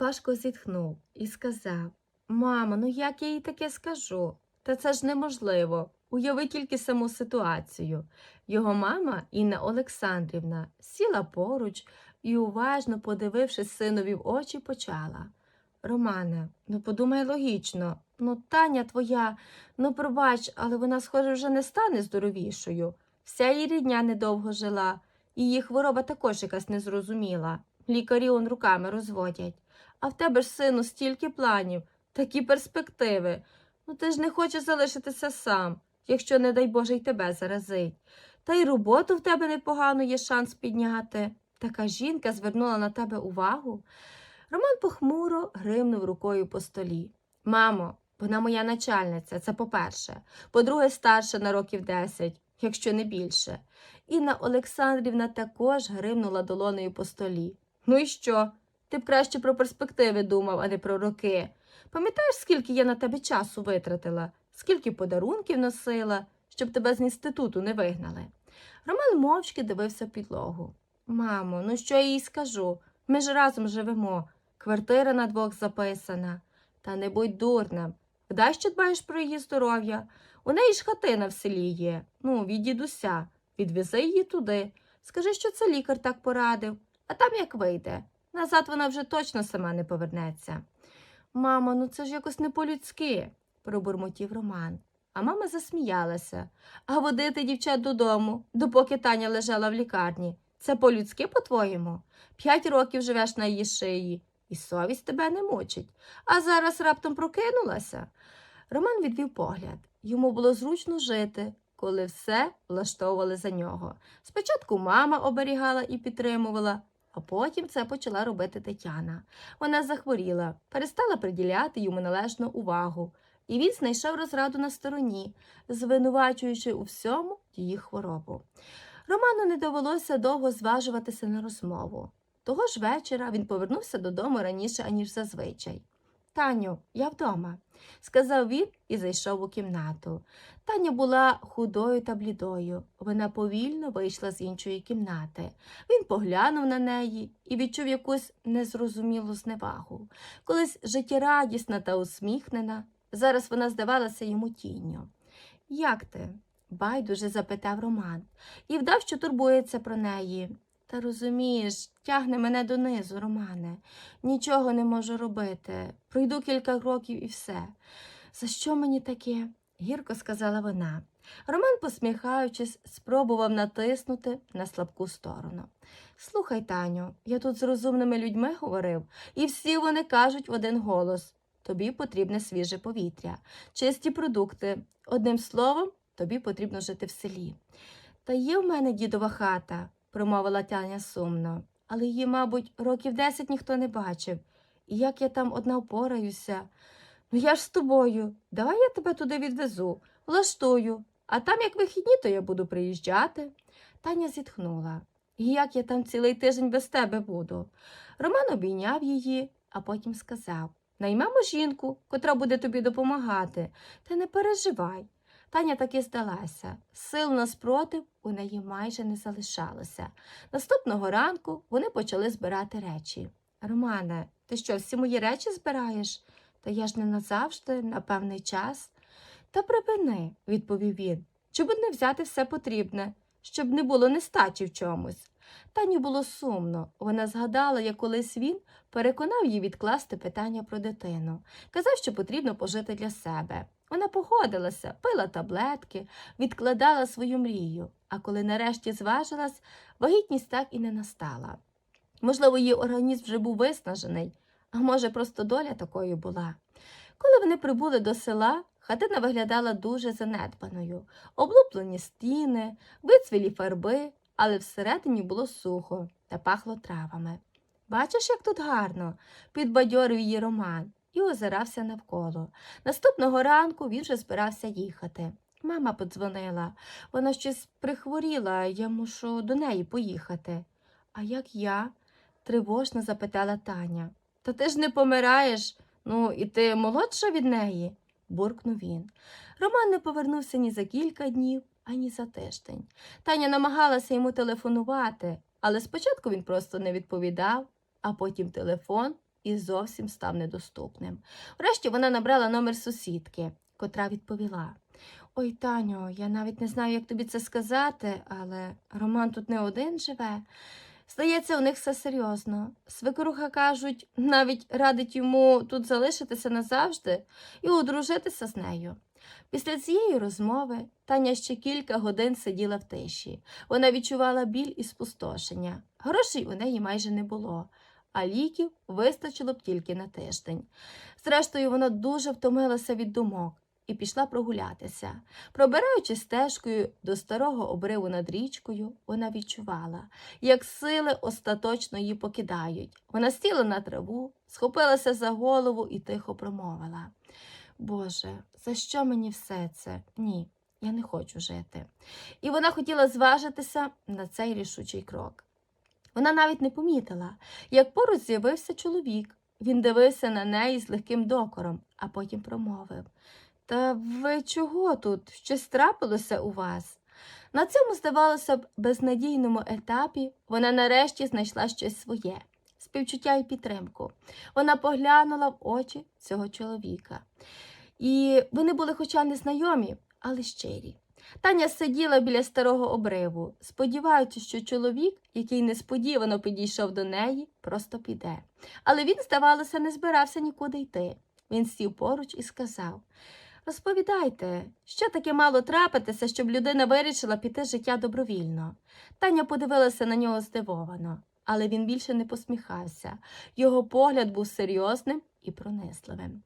важко зітхнув і сказав Мамо, ну як я їй таке скажу? Та це ж неможливо. Уяви тільки саму ситуацію. Його мама, Інна Олександрівна, сіла поруч і, уважно подивившись синові в очі, почала. Романе, ну подумай логічно, ну Таня твоя, ну пробач, але вона, схоже, вже не стане здоровішою. Вся її рідня недовго жила, і її хвороба також якась незрозуміла. Лікарі он руками розводять. А в тебе ж, сину, стільки планів, такі перспективи. Ну ти ж не хочеш залишитися сам, якщо, не дай Боже, й тебе заразить. Та й роботу в тебе непогано є шанс підняти. Така жінка звернула на тебе увагу. Роман похмуро гримнув рукою по столі. Мамо, вона моя начальниця, це по-перше. По-друге, старша на років десять, якщо не більше. Інна Олександрівна також гримнула долонею по столі. Ну і що? Ти б краще про перспективи думав, а не про роки. Пам'ятаєш, скільки я на тебе часу витратила, скільки подарунків носила, щоб тебе з інституту не вигнали. Роман мовчки дивився підлогу. Мамо, ну що я їй скажу? Ми ж разом живемо. Квартира на двох записана. Та не будь дурним. Вдай, що дбаєш про її здоров'я. У неї ж хатина в селі є. Ну, від дідуся. Відвези її туди. Скажи, що це лікар так порадив, а там як вийде. Назад вона вже точно сама не повернеться. Мамо, ну це ж якось не по-людськи, пробурмотів Роман. А мама засміялася. А водити дівчат додому, допоки Таня лежала в лікарні. Це по-людськи, по-твоєму? П'ять років живеш на її шиї, і совість тебе не мучить. А зараз раптом прокинулася. Роман відвів погляд. Йому було зручно жити, коли все влаштовували за нього. Спочатку мама оберігала і підтримувала, а потім це почала робити Тетяна. Вона захворіла, перестала приділяти йому належну увагу, і він знайшов розраду на стороні, звинувачуючи у всьому її хворобу. Роману не довелося довго зважуватися на розмову. Того ж вечора він повернувся додому раніше, аніж зазвичай. Таню, я вдома, сказав він і зайшов у кімнату. Таня була худою та блідою. Вона повільно вийшла з іншої кімнати. Він поглянув на неї і відчув якусь незрозумілу зневагу. Колись життєрадісна та усміхнена, зараз вона здавалася йому тінню. Як ти? байдуже запитав Роман і вдав, що турбується про неї. Та розумієш, тягне мене донизу, Романе. Нічого не можу робити. Пройду кілька років і все. За що мені таке? гірко сказала вона. Роман, посміхаючись, спробував натиснути на слабку сторону. Слухай, Таню, я тут з розумними людьми говорив, і всі вони кажуть в один голос тобі потрібне свіже повітря, чисті продукти. Одним словом, тобі потрібно жити в селі. Та є в мене дідова хата, промовила Таня сумно, але її, мабуть, років десять ніхто не бачив. І як я там одна впораюся. Ну я ж з тобою. Давай я тебе туди відвезу, влаштую, а там, як вихідні, то я буду приїжджати. Таня зітхнула. І як я там цілий тиждень без тебе буду? Роман обійняв її, а потім сказав Наймемо жінку, котра буде тобі допомагати. Та не переживай. Таня таки здалася. Сил на спротив у неї майже не залишалося. Наступного ранку вони почали збирати речі. Романе, ти що, всі мої речі збираєш? Та я ж не назавжди, на певний час. Та припини, відповів він, щоб не взяти все потрібне, щоб не було нестачі в чомусь. Тані було сумно. Вона згадала, як колись він переконав її відкласти питання про дитину. Казав, що потрібно пожити для себе. Вона погодилася, пила таблетки, відкладала свою мрію, а коли нарешті зважилась, вагітність так і не настала. Можливо, її організм вже був виснажений, а може, просто доля такою була. Коли вони прибули до села, хатина виглядала дуже занедбаною, облуплені стіни, вицвілі фарби, але всередині було сухо та пахло травами. Бачиш, як тут гарно, підбадьорив її Роман і озирався навколо. Наступного ранку він вже збирався їхати. Мама подзвонила. Вона щось прихворіла, я мушу до неї поїхати. А як я? тривожно запитала Таня. Та ти ж не помираєш. Ну, і ти молодша від неї, буркнув він. Роман не повернувся ні за кілька днів, ані за тиждень. Таня намагалася йому телефонувати, але спочатку він просто не відповідав, а потім телефон і зовсім став недоступним. Врешті вона набрала номер сусідки, котра відповіла. Ой, Таню, я навіть не знаю, як тобі це сказати, але Роман тут не один живе. Здається, у них все серйозно. Свекруха, кажуть, навіть радить йому тут залишитися назавжди і одружитися з нею. Після цієї розмови Таня ще кілька годин сиділа в тиші. Вона відчувала біль і спустошення. Грошей у неї майже не було, а ліків вистачило б тільки на тиждень. Зрештою, вона дуже втомилася від думок і пішла прогулятися. Пробираючись стежкою до старого обриву над річкою, вона відчувала, як сили остаточно її покидають. Вона сіла на траву, схопилася за голову і тихо промовила. Боже, за що мені все це? Ні, я не хочу жити. І вона хотіла зважитися на цей рішучий крок. Вона навіть не помітила, як поруч з'явився чоловік. Він дивився на неї з легким докором, а потім промовив Та ви чого тут? Щось трапилося у вас? На цьому, здавалося б, безнадійному етапі вона нарешті знайшла щось своє співчуття і підтримку. Вона поглянула в очі цього чоловіка. І вони були хоча не знайомі, але щирі. Таня сиділа біля старого обриву, сподіваючись, що чоловік, який несподівано підійшов до неї, просто піде. Але він, здавалося, не збирався нікуди йти. Він сів поруч і сказав Розповідайте, що таке мало трапитися, щоб людина вирішила піти життя добровільно. Таня подивилася на нього здивовано, але він більше не посміхався. Його погляд був серйозним і пронисливим.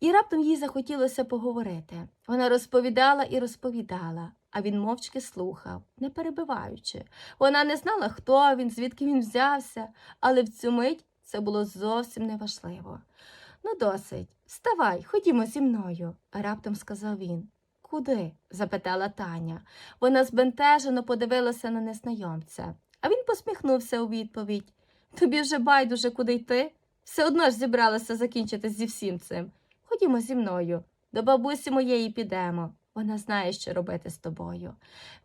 І раптом їй захотілося поговорити. Вона розповідала і розповідала, а він мовчки слухав, не перебиваючи. Вона не знала, хто він, звідки він взявся, але в цю мить це було зовсім неважливо. Ну, досить, вставай, ходімо зі мною, раптом сказав він. Куди? запитала Таня. Вона збентежено подивилася на незнайомця, а він посміхнувся у відповідь. Тобі вже байдуже куди йти? Все одно ж зібралася закінчити зі всім цим. Ходімо зі мною. До бабусі моєї підемо. Вона знає, що робити з тобою.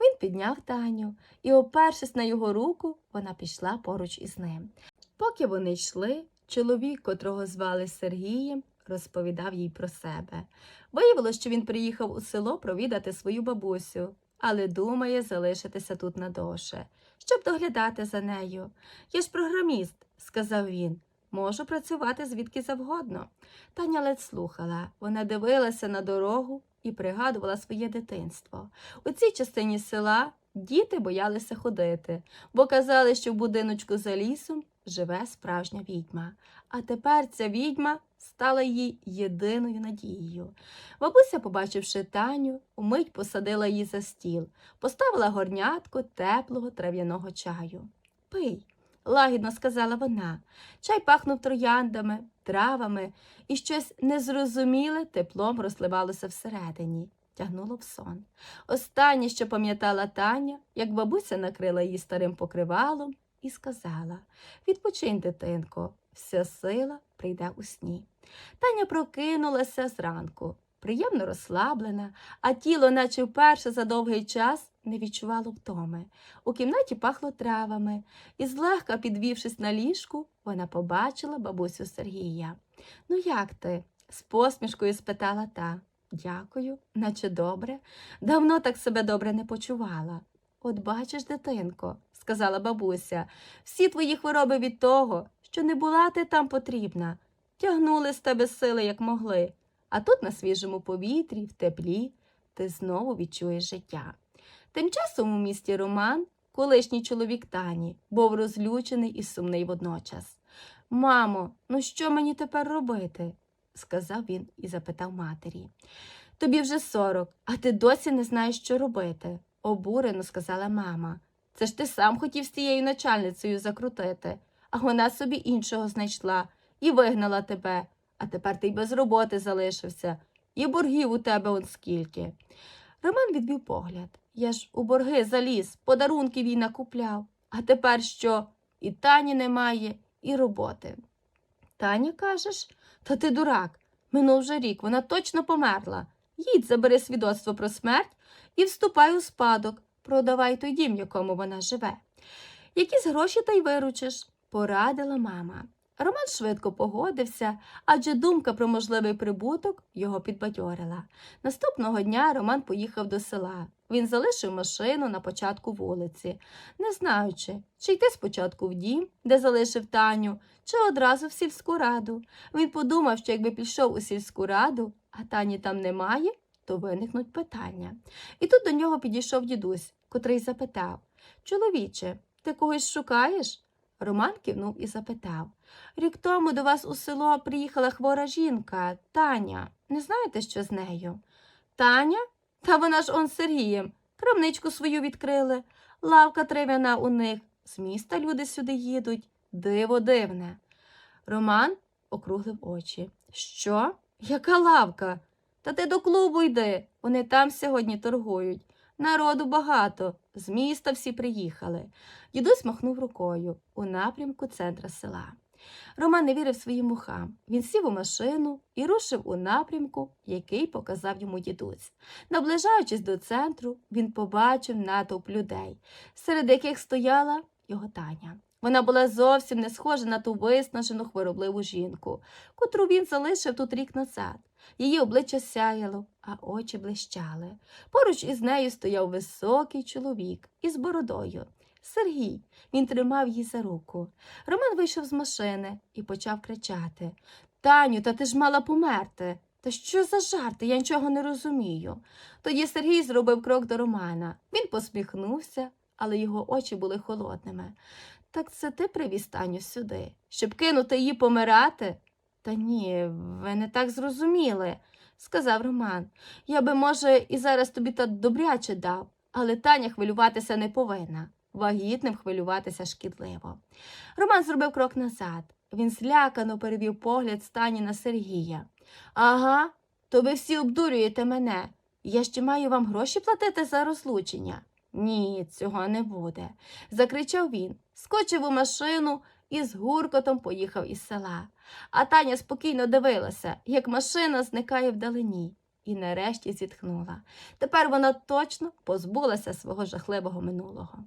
Він підняв Таню і, опершись на його руку, вона пішла поруч із ним. Поки вони йшли, чоловік, котрого звали Сергієм, розповідав їй про себе. Виявилось, що він приїхав у село провідати свою бабусю, але думає залишитися тут надовше, щоб доглядати за нею. Я ж програміст, сказав він. Можу працювати звідки завгодно. Таня ледь слухала. Вона дивилася на дорогу і пригадувала своє дитинство. У цій частині села діти боялися ходити, бо казали, що в будиночку за лісом живе справжня відьма. А тепер ця відьма стала їй єдиною надією. Бабуся, побачивши Таню, умить посадила її за стіл, поставила горнятку теплого трав'яного чаю. Пий, лагідно сказала вона. Чай пахнув трояндами, травами, і щось незрозуміле теплом розливалося всередині, тягнуло в сон. Останнє, що пам'ятала Таня, як бабуся накрила її старим покривалом і сказала Відпочинь, дитинко, вся сила прийде у сні. Таня прокинулася зранку, приємно розслаблена, а тіло, наче вперше за довгий час, не відчувало втоми. У кімнаті пахло травами, і, злегка підвівшись на ліжку, вона побачила бабусю Сергія. Ну, як ти? з посмішкою спитала та. Дякую, наче добре. Давно так себе добре не почувала. От бачиш, дитинко, сказала бабуся, всі твої хвороби від того, що не була ти там потрібна. Тягнули з тебе сили, як могли. А тут на свіжому повітрі, в теплі, ти знову відчуєш життя. Тим часом у місті Роман, колишній чоловік Тані, був розлючений і сумний водночас. Мамо, ну що мені тепер робити? сказав він і запитав матері. Тобі вже сорок, а ти досі не знаєш, що робити, обурено сказала мама. Це ж ти сам хотів з цією начальницею закрутити, а вона собі іншого знайшла і вигнала тебе, а тепер ти й без роботи залишився, і боргів у тебе он скільки. Роман відвів погляд. Я ж у борги заліз, подарунків їй накупляв. А тепер що? І Тані немає, і роботи. Таня, кажеш? Та ти дурак. Минув вже рік, вона точно померла. Їдь, забери свідоцтво про смерть і вступай у спадок. Продавай той дім, якому вона живе. Якісь гроші та й виручиш, порадила мама. Роман швидко погодився, адже думка про можливий прибуток його підбадьорила. Наступного дня Роман поїхав до села. Він залишив машину на початку вулиці, не знаючи, чи йти спочатку в дім, де залишив Таню, чи одразу в сільську раду. Він подумав, що якби пішов у сільську раду, а Тані там немає, то виникнуть питання. І тут до нього підійшов дідусь, котрий запитав Чоловіче, ти когось шукаєш? Роман кивнув і запитав Рік тому до вас у село приїхала хвора жінка, Таня. Не знаєте, що з нею? Таня? Та вона ж он з Сергієм. Крамничку свою відкрили. Лавка трав'яна у них. З міста люди сюди їдуть. Диво дивне. Роман округлив очі. Що? Яка лавка? Та ти до клубу йди. Вони там сьогодні торгують. Народу багато, з міста всі приїхали. Дідусь махнув рукою у напрямку центра села. Роман не вірив своїм ухам. Він сів у машину і рушив у напрямку, який показав йому дідусь. Наближаючись до центру, він побачив натовп людей, серед яких стояла його Таня. Вона була зовсім не схожа на ту виснажену хворобливу жінку, котру він залишив тут рік назад. Її обличчя сяяло, а очі блищали. Поруч із нею стояв високий чоловік із бородою. Сергій. Він тримав її за руку. Роман вийшов з машини і почав кричати Таню, та ти ж мала померти. Та що за жарти? Я нічого не розумію. Тоді Сергій зробив крок до Романа. Він посміхнувся, але його очі були холодними. Так це ти привіз Таню сюди, щоб кинути її помирати? Та ні, ви не так зрозуміли, сказав Роман. Я би, може, і зараз тобі та добряче дав, але Таня хвилюватися не повинна. Вагітним хвилюватися шкідливо. Роман зробив крок назад. Він злякано перевів погляд з Тані на Сергія. Ага, то ви всі обдурюєте мене. Я ще маю вам гроші платити за розлучення. Ні, цього не буде, закричав він, скочив у машину і з гуркотом поїхав із села. А Таня спокійно дивилася, як машина зникає вдалині, і нарешті зітхнула. Тепер вона точно позбулася свого жахливого минулого.